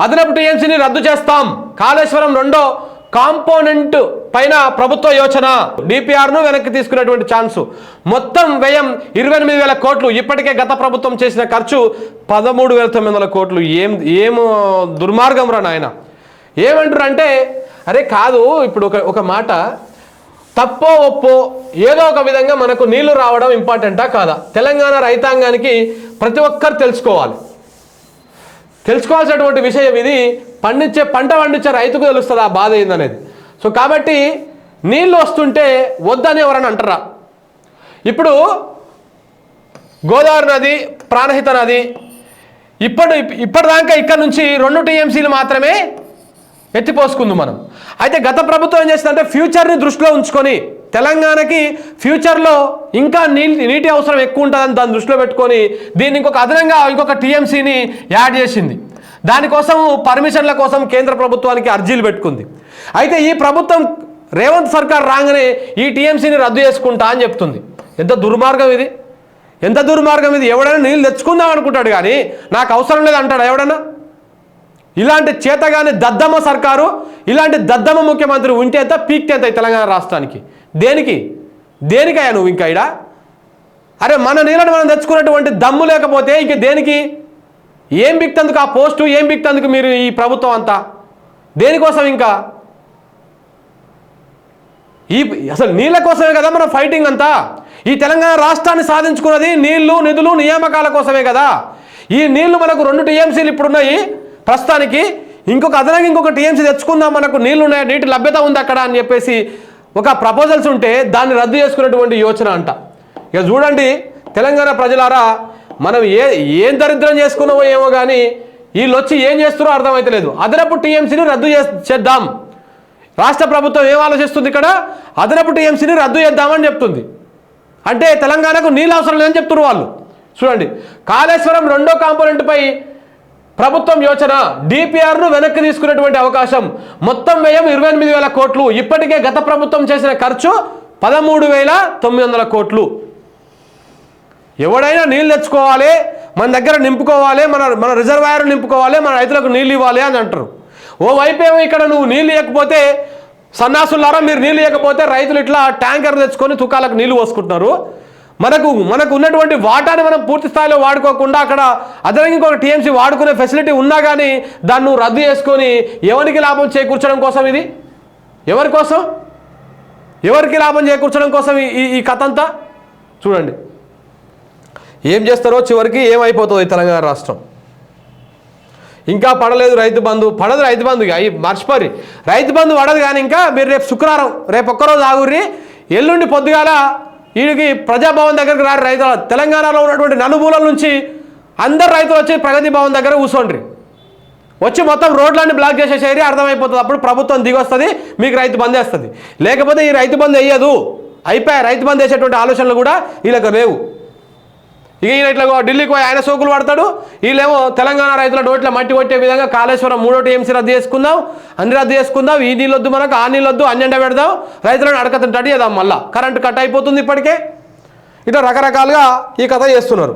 అదనపు టీఎంసీని రద్దు చేస్తాం. కాళేశ్వరం రెండో కాంపోనెంట్ పైన ప్రభుత్వ యోచన. డిపిఆర్ను వెనక్కి తీసుకునేటువంటి ఛాన్స్. మొత్తం వ్యయం ఇరవై ఎనిమిది వేల కోట్లు. ఇప్పటికే గత ప్రభుత్వం చేసిన ఖర్చు పదమూడు వేల తొమ్మిది వందల కోట్లు. ఏం ఏం దుర్మార్గం రా నాయన. ఏమంటారు అంటే అరే కాదు ఇప్పుడు ఒక ఒక మాట. తప్పో ఒప్పో ఏదో ఒక విధంగా మనకు నీళ్ళు రావడం ఇంపార్టెంటా కాదా? తెలంగాణ రైతాంగానికి ప్రతి ఒక్కరు తెలుసుకోవాలి. తెలుసుకోవాల్సినటువంటి విషయం ఇది. పండించే పంట పండించే రైతుకు తెలుస్తుంది ఆ బాధ ఏందనేది. సో కాబట్టి నీళ్ళు వస్తుంటే వద్దని ఎవరని అంటారా? ఇప్పుడు గోదావరి నది ప్రాణహిత నది ఇప్పుడు ఇప్పటిదాకా ఇక్కడ నుంచి రెండు టీఎంసీలు మాత్రమే ఎత్తిపోసుకుంది మనం. అయితే గత ప్రభుత్వం ఏం చేసిందంటే ఫ్యూచర్ని దృష్టిలో ఉంచుకొని తెలంగాణకి ఫ్యూచర్లో ఇంకా నీటి నీటి అవసరం ఎక్కువ ఉంటుందని దాన్ని దృష్టిలో పెట్టుకొని దీన్ని ఇంకొక అదనంగా ఇంకొక టీఎంసీని యాడ్ చేసింది. దానికోసం పర్మిషన్ల కోసం కేంద్ర ప్రభుత్వానికి అర్జీలు పెట్టుకుంది. అయితే ఈ ప్రభుత్వం రేవంత్ సర్కార్ రాగానే ఈ టీఎంసీని రద్దు చేసుకుంటా అని చెప్తుంది. ఎంత దుర్మార్గం ఇది? ఎంత దుర్మార్గం ఇది? ఎవడైనా నీళ్ళు తెచ్చుకుందాం అనుకుంటాడు కానీ నాకు అవసరం లేదు అంటాడు ఎవడన్నా? ఇలాంటి చేతగాని దద్దమ్మ సర్కారు ఇలాంటి దద్దమ్మ ముఖ్యమంత్రి ఉంటే ఎంత పీక్తే తెలంగాణ రాష్ట్రానికి. దేనికి? దేనికయ్యా నువ్వు ఇంకా ఇడా అరే మన నీళ్ళని మనం తెచ్చుకున్నటువంటి దమ్ము లేకపోతే ఇంక దేనికి? ఏం బిక్తందుకు ఆ పోస్టు? ఏం బిక్తందుకు మీరు ఈ ప్రభుత్వం అంతా? దేనికోసం ఇంకా? ఈ అసలు నీళ్ళ కోసమే కదా మన ఫైటింగ్ అంతా? ఈ తెలంగాణ రాష్ట్రాన్ని సాధించుకున్నది నీళ్ళు నిధులు నియామకాల కోసమే కదా? ఈ నీళ్ళు మనకు రెండు టీఎంసీలు ఇప్పుడున్నాయి. ప్రస్తుతానికి ఇంకొక అదనంగా ఇంకొక టీఎంసీ తెచ్చుకుందాం మనకు నీళ్ళు ఉన్నాయి నీటి లభ్యత ఉంది అక్కడ అని చెప్పేసి ఒక ప్రపోజల్స్ ఉంటే దాన్ని రద్దు చేసుకునేటువంటి యోచన అంట. ఇక చూడండి తెలంగాణ ప్రజలారా మనం ఏ ఏం దరిద్రం చేసుకున్నామో ఏమో కానీ వీళ్ళు వచ్చి ఏం చేస్తున్నారో అర్థమైతలేదు. అదనపు టీఎంసీని రద్దు చేద్దాం. రాష్ట్ర ప్రభుత్వం ఏం ఆలోచిస్తుంది ఇక్కడ? అదనపు టీఎంసీని రద్దు చేద్దామని చెప్తుంది. అంటే తెలంగాణకు నీళ్ళు అవసరం లేదని చెప్తున్నారు వాళ్ళు. చూడండి కాళేశ్వరం రెండో కాంపోనెంట్పై ప్రభుత్వం యోచన డిపిఆర్ను వెనక్కి తీసుకునేటువంటి అవకాశం. మొత్తం వ్యయం ఇరవై ఎనిమిది వేల కోట్లు. ఇప్పటికే గత ప్రభుత్వం చేసిన ఖర్చు పదమూడు వేల తొమ్మిది వందల కోట్లు. ఎవడైనా నీళ్ళు తెచ్చుకోవాలి మన దగ్గర నింపుకోవాలి మన మన రిజర్వాయర్ నింపుకోవాలి మన రైతులకు నీళ్ళు ఇవ్వాలి అని అంటారు. ఓ వైపు ఏమో ఇక్కడ నువ్వు నీళ్ళు ఇవ్వకపోతే సన్నాసులారా మీరు నీళ్ళు ఇవ్వకపోతే రైతులు ఇట్లా ట్యాంకర్ తెచ్చుకొని తుకాలకు నీళ్ళు పోసుకుంటున్నారు. మనకు మనకు ఉన్నటువంటి వాటాని మనం పూర్తి స్థాయిలో వాడుకోకుండా అక్కడ అదనంగా ఇంకొక టీఎంసీ వాడుకునే ఫెసిలిటీ ఉన్నా కానీ దాన్ని రద్దు చేసుకొని ఎవరికి లాభం చేకూర్చడం కోసం ఇది? ఎవరి కోసం? ఎవరికి లాభం చేకూర్చడం కోసం ఈ- ఈ కథ అంతా చూడండి. ఏం చేస్తారో చివరికి ఏమైపోతుంది తెలంగాణ రాష్ట్రం? ఇంకా పడలేదు రైతు బంధు పడదు రైతు బంధు అవి మర్చిపోరి రైతు బంధు పడదు కానీ ఇంకా మీరు రేపు శుక్రవారం రేపు ఒక్కరోజు ఆగుర్రి ఎల్లుండి పొద్దుగాల వీడికి ప్రజాభవన్ దగ్గరికి రారు రైతుల. తెలంగాణలో ఉన్నటువంటి నలుమూలల నుంచి అందరు రైతులు వచ్చి ప్రగతి భవన్ దగ్గర కూర్చోండి వచ్చి మొత్తం రోడ్లన్నీ బ్లాక్ చేసేసేరి అర్థమైపోతుంది. అప్పుడు ప్రభుత్వం దిగొస్తుంది మీకు రైతు బంద్ వేస్తుంది. లేకపోతే ఈ రైతు బంద్ వేయదు. అయిపోయాయి. రైతు బంద్ వేసేటువంటి ఆలోచనలు కూడా వీళ్ళకి లేవు. ఇక ఈయన ఇట్లా ఢిల్లీకి పోయి ఆయన సోకులు పడతాడు. వీళ్ళేమో తెలంగాణ రైతుల డోట్ల మట్టి కొట్టే విధంగా కాళేశ్వరం మూడో టీఎంసీ రద్దు చేసుకుందాం అన్ని రద్దు చేసుకుందాం ఈ నీళ్ళొద్దు మనకు ఆ నీళ్ళొద్దు అన్యండ పెడదాం. రైతులను అడకతంటే చేద్దాం మళ్ళా. కరెంటు కట్ అయిపోతుంది ఇప్పటికే. ఇట్లా రకరకాలుగా ఈ కథ చేస్తున్నారు.